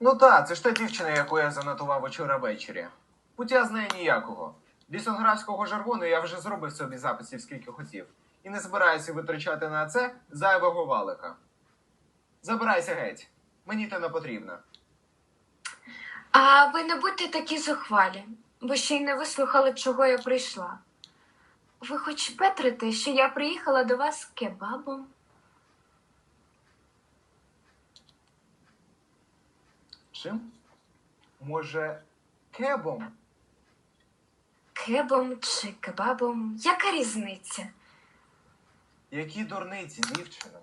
Ну так, це ж та дівчина, яку я занотував учора ввечері. Пуття з неї ніякого. Лісонграфського жаргону я вже зробив собі записів скільки хотів. І не збираюся витрачати на це зайвого валика. Забирайся геть. Мені те не потрібно. А ви не будьте такі зухвалі, бо ще й не вислухали, чого я прийшла. Ви хоч петрите, що я приїхала до вас з кебабом? Чим? Може, кебом? Кебом чи кебабом? Яка різниця? Які дурниці, дівчино?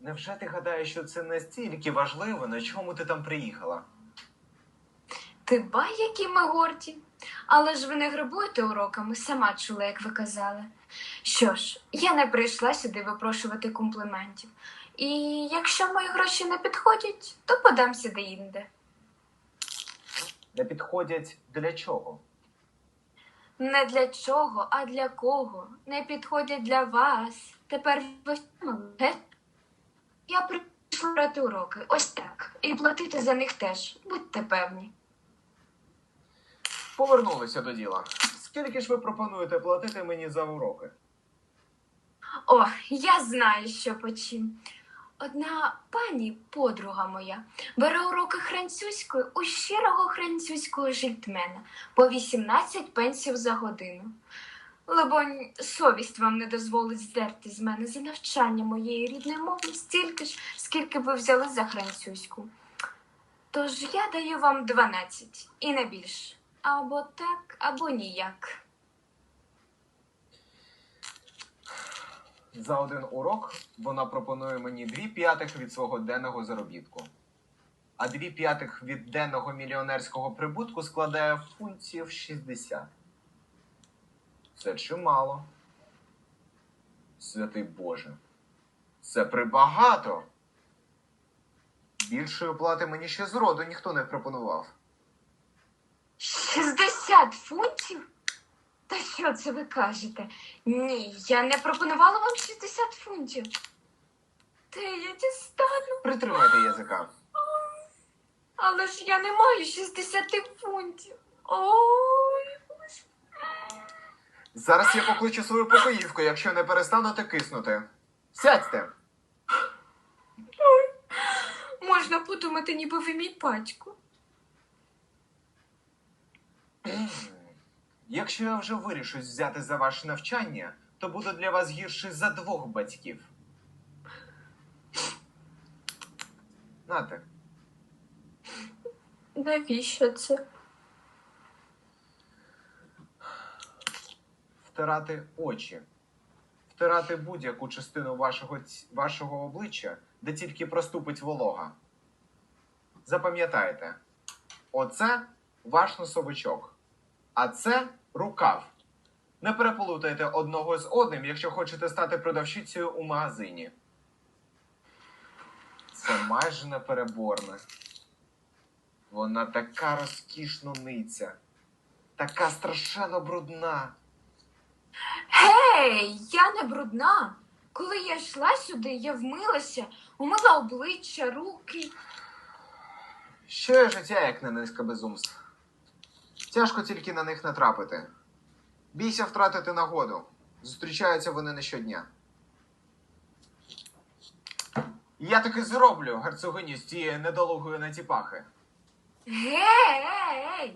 Невже ти гадаєш, що це настільки важливо, на чому ти там приїхала? Ти ба, які ми горді. Але ж ви не грабуєте уроками, сама чула, як ви казали. Що ж, я не прийшла сюди випрошувати компліментів. І якщо мої гроші не підходять, то подамся де-інде. Не підходять для чого? Не для чого, а для кого. Не підходять для вас. Тепер ви ге? Я прийшла брати уроки. Ось так. І платити за них теж. Будьте певні. Повернулися до діла. Скільки ж ви пропонуєте платити мені за уроки? О, я знаю, що по чим. Одна пані, подруга моя, бере уроки французької у щирого французького жильтмена по 18 пенсів за годину. Либонь, совість вам не дозволить здерти з мене за навчання моєї рідної мови стільки ж, скільки ви взяли за французьку. Тож я даю вам 12 і не більше. Або так, або ніяк. За один урок вона пропонує мені дві п'ятих від свого денного заробітку. А дві п'ятих від денного мільйонерського прибутку складає фунтів 60. Це чимало. Святий Боже. Це прибагато. Більшої плати мені ще зроду ніхто не пропонував. 60 фунтів? Та що це ви кажете? Ні, я не пропонувала вам 60 фунтів. Та я дістану, Притримайте язика. але ж я не маю 60 фунтів. Ой. Зараз я покличу свою покоївку, якщо не перестанете киснути. Сядьте. Можна подумати, ніби ви мій батько. Якщо я вже вирішусь взяти за ваше навчання, то буду для вас гірший за двох батьків. Нате, Навіщо це? втирати очі, втирати будь-яку частину вашого, ць- вашого обличчя, де тільки проступить волога. Запам'ятайте, оце ваш носовичок, а це рукав. Не переплутайте одного з одним, якщо хочете стати продавщицею у магазині. Це майже непереборне. Вона така розкішно ниця, така страшенно брудна. Гей, я не брудна. Коли я йшла сюди, я вмилася, умила обличчя, руки. Що є життя, як не низка безумств? Тяжко тільки на них натрапити. Бійся втратити нагоду. Зустрічаються вони не щодня. Я таки зроблю герцогиню з цієї недолугої натіпахи. Ге,